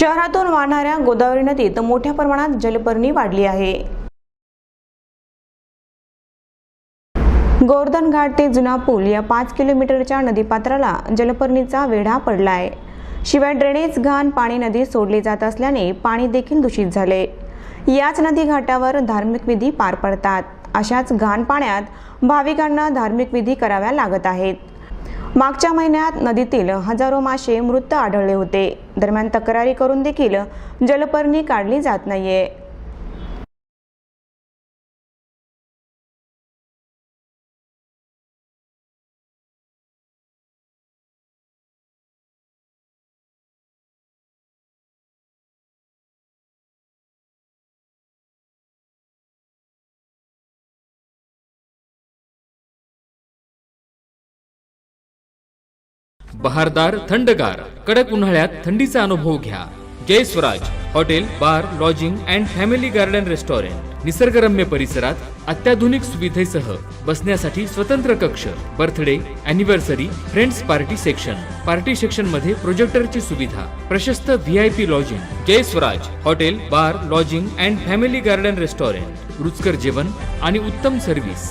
शहरातून वाहणाऱ्या गोदावरी नदीत मोठ्या प्रमाणात जलपर्णी वाढली आहे. गोवर्धन घाट ते जुना पूल या पाच किलोमीटरच्या नदीपात्राला जलपर्णीचा वेढा पडलाय. शिवाय ड्रेनेज घाण पाणी नदीत सोडले जात असल्याने पाणी देखील दूषित झाले. याच नदी घाटावर धार्मिक विधी पार पडतात. अशाच घाण पाण्यात भाविकांना धार्मिक विधी कराव्या लागत आहेत. मागच्या महिन्यात नदीतील हजारो मासे मृत आढळले होते. दरम्यान तक्रारी करून देखील जलपर्णी काढली जात नाहीये. बहारदार थंडगार कडक उन्हाळ्यात थंडीचा अनुभव घ्या. Jai Swaraj hotel bar lodging and family garden restaurant निसर्गरम्य परिसरात अत्याधुनिक सुविधेसह बसण्यासाठी स्वतंत्र कक्ष birthday anniversary friends party section party सेक्शनमध्ये प्रोजेक्टरची सुविधा प्रशस्त V I P lodging Jai Swaraj hotel bar lodging and family garden restaurant. रुचकर जेवण आणि उत्तम सर्व्हिस